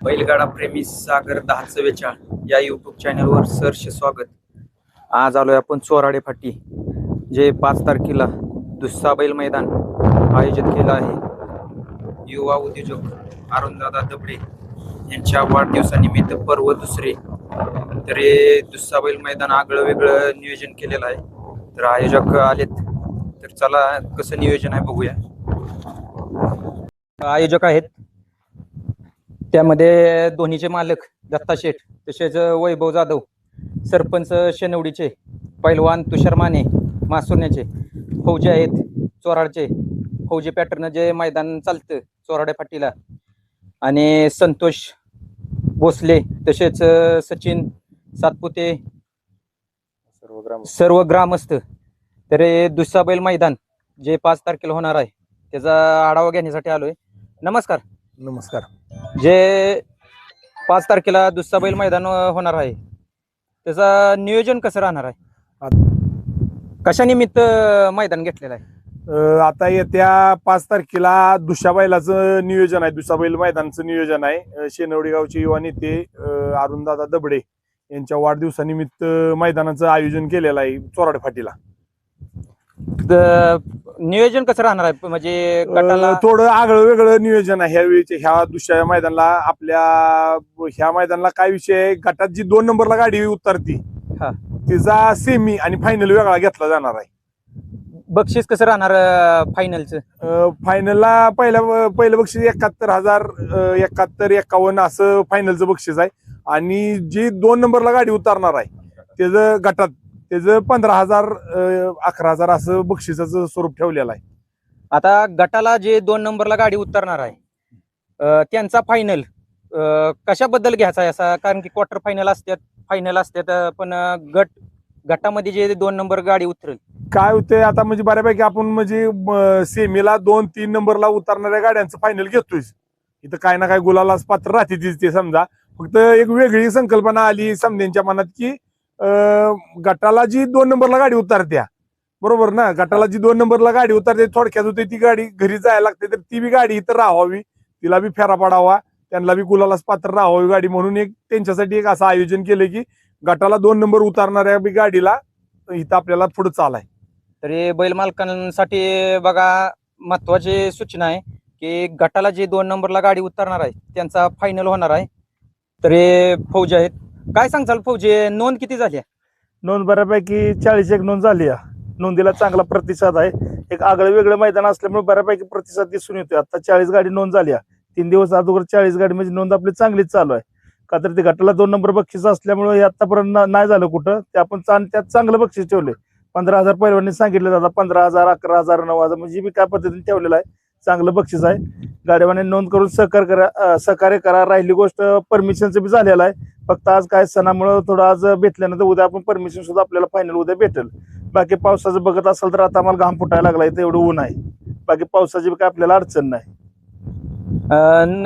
बैलगाडा प्रेमी सागर दहा चव्वेचाळ या युट्यूब चॅनलवर सहर्ष स्वागत. आज आलोय आपण चोराडे फाटी जे पाच तारखेला दुस्सा बैल मैदान आयोजित केलं आहे. युवा उद्योजक अरुणदादा दबडे यांच्या वाढदिवसानिमित्त पर्व दुसरे. तर हे दुस्सा बैल मैदान आगळं वेगळं नियोजन केलेलं आहे. तर आयोजक आलेत. तर चला कसं नियोजन आहे बघूया. आयोजक आहेत त्यामध्ये दोन्हीचे मालक दत्ता शेठ तसेच वैभव जाधव सरपंच शेनवडीचे पैलवान तुषार माने मासुरण्याचे फौजी आहेत चोराडचे फौजी पॅटर्न जे मैदान चालतं चोराडे फाटीला. आणि संतोष भोसले तसेच सचिन सातपुते सर्व ग्राम सर्व ग्रामस्थ. तर दुसाबैल बैल मैदान जे पाच तारखेला होणार आहे त्याचा आढावा घेण्यासाठी आलोय. नमस्कार. नमस्कार. जे पाच तारखेला दुसरा बैल मैदान होणार आहे त्याचा नियोजन कसं राहणार आहे? कशानिमित्त मैदान घेतलेलं आहे? अं, आता येत्या पाच तारखेला दुसऱ्या बैलाचं नियोजन आहे. दुसऱ्या बैल मैदानाचं नियोजन आहे. अं, शेनवडी गावचे युवा नेते अं, अरुणदादा दबडे यांच्या वाढदिवसानिमित्त मैदानाचं आयोजन केलेलं आहे चोराड फाटीला त- नियोजन कसं राहणार आहे? म्हणजे गटाला अं, थोडं आगळं वेगळं नियोजन आहे. ह्या ह्या दुसऱ्या मैदानाला आपल्या ह्या मैदानाला काय विषय आहे? गटात जी दोन नंबरला गाडी उतरती हा. तिचा सेमी आणि फायनल वेगळा घेतला जाणार आहे. बक्षीस कसं राहणार फायनलचं फायनलला पहिल्या पहिलं बक्षीस एकाहत्तर हजार अं, एकाहत्तर एकावन्न असं फायनलचं बक्षीस आहे. आणि जी दोन नंबरला गाडी उतरणार आहे त्याचं गटात त्याचं पंधरा हजार अकरा हजार असं बक्षिसाचं स्वरूप ठेवलेलं आहे. आता गटाला जे दोन नंबरला गाडी उतरणार आहे त्यांचा फायनल कशाबद्दल घ्यायचा आहे असा? कारण की क्वार्टर फायनल असतात फायनल असतात पण गट गटामध्ये जे दोन नंबर गाडी उतरेल. काय होतंय आता म्हणजे बऱ्यापैकी आपण म्हणजे सेमीला दोन तीन नंबरला उतरणाऱ्या गाड्यांचं फायनल घेतोय इथं काय ना काय गुलालाच पात्र राहते ते समजा. फक्त एक वेगळी संकल्पना आली समध्यांच्या मनात की गटाला जी दोन नंबरला गाडी उतरत्या. बरोबर ना? गटाला जी दोन नंबरला गाडी उतरते थोडक्यात होते ती गाडी घरी जायला लागते तर ती बी गाडी इथं राहावी. तिला बी फेरा पडावा. त्यांना बी गुलालाच पात्र राहावी गाडी म्हणून एक त्यांच्यासाठी एक असं आयोजन केलं की गटाला दोन नंबर उतरणाऱ्या बी गाडीला इथं आपल्याला पुढे चालाय. तरी बैल मालकांसाठी बघा महत्वाची सूचना आहे की गटाला जे दोन नंबरला गाडी उतरणार आहे त्यांचा फायनल होणार आहे. तरी फौज आहेत काय सांगचाल फौजी? नोंद किती झाली? नोंद बऱ्यापैकी चाळीस एक नोंद झाली आहे. नोंदीला चांगला प्रतिसाद आहे. एक आगळं वेगळं मैदान असल्यामुळे बऱ्यापैकी प्रतिसाद दिसून येतोय. आता चाळीस गाडी नोंद झाली आहे. तीन दिवस अगोदर चाळीस गाडी म्हणजे नोंद आपली चांगलीच चालू आहे. का तर ते गटाला दोन नंबर बक्षीस असल्यामुळे हे आतापर्यंत नाही झालं कुठं. ते आपण चांग- त्यात चांगलं बक्षीस ठेवले पंधरा हजार पहिल्यांनी सांगितलं जातं. पंधरा हजार अकरा हजार नऊ हजार म्हणजे बी काय पद्धतीने ठेवलेलं आहे. चांगलं बक्षीस आहे. गाड्यावाने नोंद करून सहकार करा सहकार्य करा. राहिली गोष्ट परमिशनचं बी झालेलं आहे. फक्त आज काय सणामुळे थोडं आज भेटल्यानंतर उद्या आपण परमिशन सुद्धा आपल्याला फायनल उद्या भेटेल. बाकी पावसाचं बघत असेल तर आता आम्हाला घाम फुटायला लागला इथं एवढं ऊन आहे. बाकी पावसाची काय आपल्याला अडचण नाही.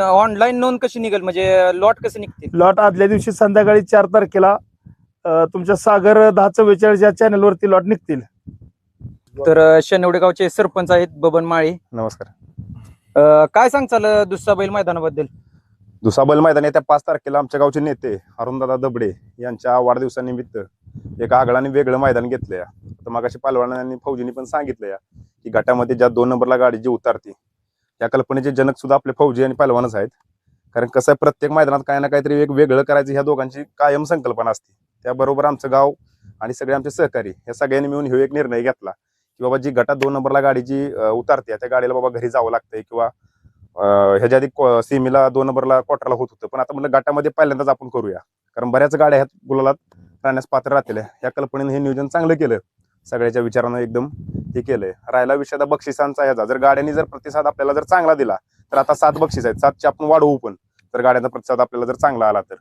ऑनलाईन नोंद कशी निघेल? म्हणजे लॉट कसं निघतील लॉट आदल्या दिवशी संध्याकाळी चार तारखेला अं, तुमच्या सागर दहा चव्वेचाळीस या चॅनलवरती लॉट निघतील. तर अ, शेनवडे गावचे सरपंच आहेत बबन माळी. नमस्कार. अ, काय सांगचाल दुसरा बैल मैदानाबद्दल? दुसाबल बैल मैदान येत्या पाच तारखेला आमच्या गावचे नेते अरुणदादा दबडे यांच्या वाढदिवसानिमित्त एका आगळाने वेगळं मैदान घेतलंय. आता मगाशी पालवानांनी फौजींनी पण सांगितलं या की गटामध्ये ज्या दोन नंबरला गाडी जी उतरते त्या कल्पनेचे जनक सुद्धा आपले फौजी आणि पालवानच आहेत. कारण कसं आहे प्रत्येक मैदानात काही ना काहीतरी एक वेगळं करायचं ह्या दोघांची कायम संकल्पना असते. त्याबरोबर आमचं गाव आणि सगळे आमचे सहकारी या सगळ्यांनी मिळून हे एक निर्णय घेतला की बाबा जी गटात दोन नंबरला गाडी जी उतरते उतारते त्या गाडीला बाबा घरी जावं लागतंय किंवा ह्याच्या आधी सेमीला दोन नंबरला क्वार्टरला होत होतं. पण आता म्हणलं गटामध्ये पहिल्यांदाच आपण करूया. कारण बऱ्याच गाड्या ह्यात गुलालात राहण्यास पात्र राहतील या कल्पनेने हे नियोजन चांगलं केलं. सगळ्याच्या विचारानं एकदम हे केलंय राहिला विषय आता बक्षिसांचा ह्याचा. जर गाड्यांनी जर प्रतिसाद आपल्याला जर चांगला दिला तर आता सात बक्षीस आहेत. सातचे आपण वाढवू पण. तर गाड्यांचा प्रतिसाद आपल्याला जर चांगला आला तर.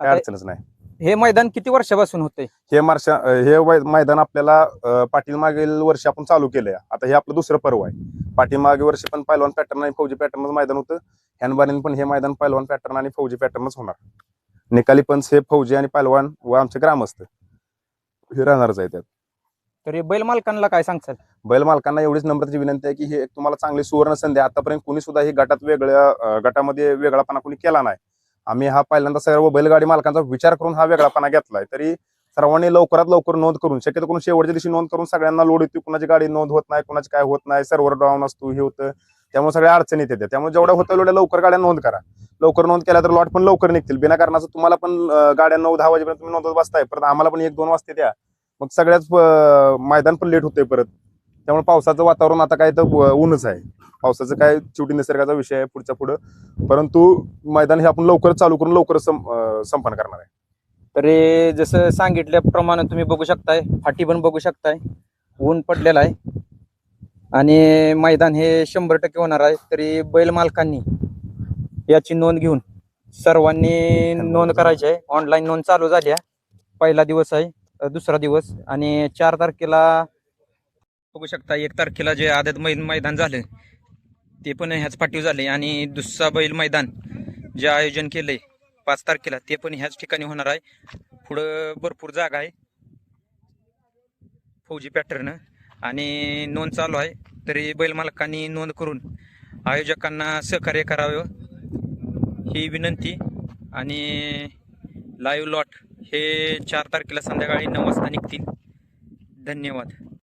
काय अडचणच नाही. हे मैदान किती वर्षापासून होते हे मार्च हे मैदान आपल्याला अं, पाठीमागील वर्षी आपण चालू केलंय. आता हे आपलं दुसरं पर्व आहे. पाठीमागे वर्षी पण पैलवान पॅटर्न आणि फौजी पॅटर्नच मैदान होतं. ह्यानबारीन पण हे मैदान पैलवान पॅटर्न आणि फौजी पॅटर्नच होणार. निकाली पंच हे फौजी आणि पैलवान व आमचे ग्रामस्थ हे राहणारच आहे त्यात. तरी बैल मालकांना काय सांगचाल बैल मालकांना एवढीच नम्रतेची विनंती आहे की हे एक तुम्हाला चांगली सुवर्ण संधी. आतापर्यंत कुणी सुद्धा ही गटात वेगळ्या गटामध्ये वेगळापणा कुणी केला नाही. आम्ही हा पहिल्यांदा सर्व बैलगाडी मालकांचा विचार करून हा वेगळापणा घेतलाय. तरी सर्वांनी लवकरात लवकर नोंद करून शक्यतो करून शेवटच्या दिवशी नोंद करून सगळ्यांना लोड येते कुणाची गाडी नोंद होत नाही कुणाची काय होत नाही सर्व्हर डाऊन असतो हे होतं. त्यामुळे सगळ्या अडचणी येतात. त्यामुळे जेवढ्या होतं तेवढ्या लवकर गाड्या नोंद करा. लवकर नोंद केल्या तर लॉट पण लवकर निघतील. बिना कारणाचं तुम्हाला पण गाड्या नऊ दहा वाजेपर्यंत तुम्ही नोंदवत बसताय. परत आम्हाला पण एक दोन वाजते द्या. मग सगळ्याच मैदान पण लेट होतंय परत. त्यामुळे पावसाचं वातावरण आता काय तर ऊनच आहे. पावसाचं काय शेवटी निसर्गाचा विषय आहे पुढच्या पुढं. परंतु मैदान हे आपण लवकर चालू करून लवकर संपन्न करणार आहे. तरी जसं सांगितल्याप्रमाणे तुम्ही बघू शकताय फाटी पण बघू शकताय ऊन पडलेला आहे. आणि मैदान हे शंभर टक्के होणार आहे. तरी बैल मालकांनी याची नोंद घेऊन सर्वांनी नोंद करायची आहे. ऑनलाईन नोंद चालू झाली आहे. पहिला दिवस आहे दुसरा दिवस. आणि चार तारखेला बघू शकता एक तारखेला जे आदत मै मैदान झालं ते पण ह्याच पाठीव झाले आणि दुसरा बैल मैदान जे आयोजन केलंय पाच तारखेला. ते पण ह्याच ठिकाणी होणार आहे. पुढं भरपूर जागा आहे. फौजी पॅटर्न आणि नोंद चालू आहे. तरी बैलमालकांनी नोंद करून आयोजकांना सहकार्य करावं. ही विनंती. आणि लाईव्ह लॉट हे चार तारखेला संध्याकाळी नऊ वाजता निघतील. धन्यवाद.